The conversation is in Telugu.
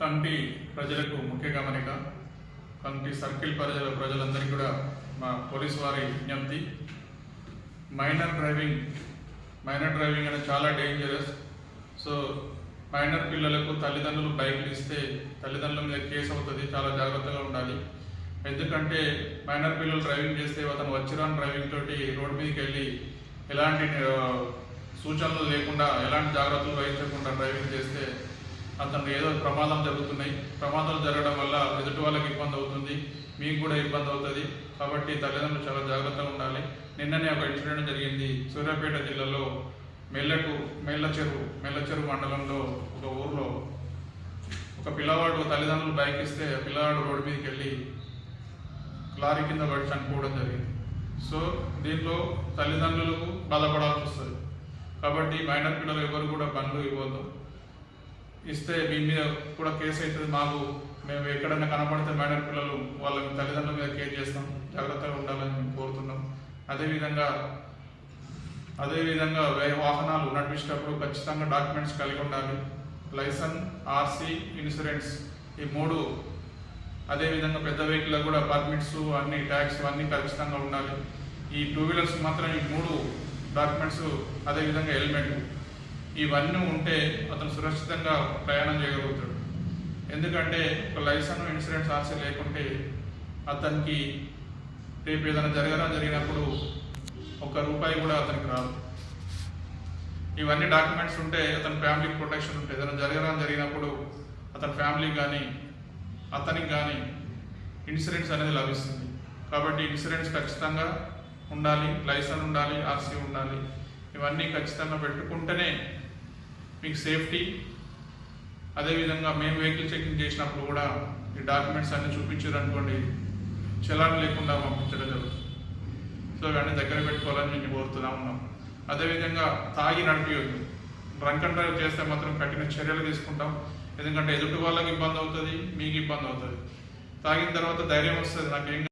కంటి ప్రజలకు ముఖ్య గమనిక కంటి సర్కిల్ ప్రజల ప్రజలందరికీ కూడా మా పోలీస్ వారి విజ్ఞప్తి. మైనర్ డ్రైవింగ్ మైనర్ డ్రైవింగ్ అనేది చాలా డేంజరస్ సో మైనర్ పిల్లలకు తల్లిదండ్రులు బైక్లు ఇస్తే తల్లిదండ్రుల మీద కేసు అవుతుంది చాలా జాగ్రత్తగా ఉండాలి. ఎందుకంటే మైనర్ పిల్లలు డ్రైవింగ్ చేస్తే అతను వచ్చిరాని డ్రైవింగ్ తోటి రోడ్ మీదకి వెళ్ళి ఎలాంటి సూచనలు లేకుండా ఎలాంటి జాగ్రత్తలు వహించకుండా డ్రైవింగ్ చేస్తే అతను ఏదో ప్రమాదం జరుగుతున్నాయి. ప్రమాదాలు జరగడం వల్ల ఎదుటి వాళ్ళకి ఇబ్బంది అవుతుంది. మీకు కూడా ఇబ్బంది అవుతుంది. కాబట్టి తల్లిదండ్రులు చాలా జాగ్రత్తగా ఉండాలి. నిన్ననే ఒక ఇన్సిడెంట్ జరిగింది. సూర్యాపేట జిల్లాలో మెల్లకు మెల్ల చెరువు మెల్ల చెరువు మండలంలో ఒక ఊర్లో ఒక పిల్లవాడు తల్లిదండ్రులు బైక్ ఇస్తే ఆ పిల్లవాడు రోడ్డు మీదకి వెళ్ళి లారీ కింద పడి చనిపోవడం జరిగింది. సో దీంట్లో తల్లిదండ్రులకు బాధపడాల్సి వస్తుంది. కాబట్టి మైనర్ పిల్లలు ఎవరు కూడా బండ్లు ఇవ్వద్దు. ఇస్తే మీ మీద కూడా కేసు అవుతుంది మాకు. మేము ఎక్కడైనా కనపడితే మేడం పిల్లలు వాళ్ళ తల్లిదండ్రుల మీద కేర్ చేస్తాం. జాగ్రత్తగా ఉండాలని మేము కోరుతున్నాం. అదేవిధంగా అదేవిధంగా వేరే వాహనాలు నడిపించేటప్పుడు ఖచ్చితంగా డాక్యుమెంట్స్ కలిగి ఉండాలి. లైసెన్స్ ఆర్సీ ఇన్సూరెన్స్ ఈ మూడు అదేవిధంగా పెద్ద వెహికల్ కూడా పర్మిట్స్ అన్ని ట్యాక్స్ అన్నీ ఖచ్చితంగా ఉండాలి. ఈ టూ వీలర్స్ మాత్రం ఈ మూడు డాక్యుమెంట్స్ అదేవిధంగా హెల్మెట్. ఇవన్నీ ఉంటే అతను సురక్షితంగా ప్రయాణం చేయగలుగుతాడు. ఎందుకంటే ఒక లైసెన్స్ ఇన్సూరెన్స్ ఆశ లేకుంటే అతనికి రేపు ఏదైనా జరగడం జరిగినప్పుడు ఒక్క రూపాయి కూడా అతనికి రాదు. ఇవన్నీ డాక్యుమెంట్స్ ఉంటే అతని ఫ్యామిలీకి ప్రొటెక్షన్ ఉంటుంది ఏదైనా జరగడం జరిగినప్పుడు అతని ఫ్యామిలీ కానీ అతనికి కానీ ఇన్సూరెన్స్ అనేది లభిస్తుంది. కాబట్టి ఇన్సూరెన్స్ ఖచ్చితంగా ఉండాలి లైసెన్స్ ఉండాలి ఆర్సీ ఉండాలి. ఇవన్నీ ఖచ్చితంగా పెట్టుకుంటేనే మీకు సేఫ్టీ. అదేవిధంగా మేము వెహికల్ చెకింగ్ చేసినప్పుడు కూడా ఈ డాక్యుమెంట్స్ అన్ని చూపించారు అనుకోండి చలాన్ లేకుండా పంపించడం జరుగుతుంది. సో ఇవన్నీ దగ్గర పెట్టుకోవాలని మేము కోరుతున్నా ఉన్నాం. అదేవిధంగా తాగి నడిపియొద్దు. డ్రంక్ అండ్ డ్రైవ్ చేస్తే మాత్రం కఠిన చర్యలు తీసుకుంటాం. ఎందుకంటే ఎదుటి వాళ్ళకి ఇబ్బంది అవుతుంది మీకు ఇబ్బంది అవుతుంది. తాగిన తర్వాత ధైర్యం వస్తుంది నాకేం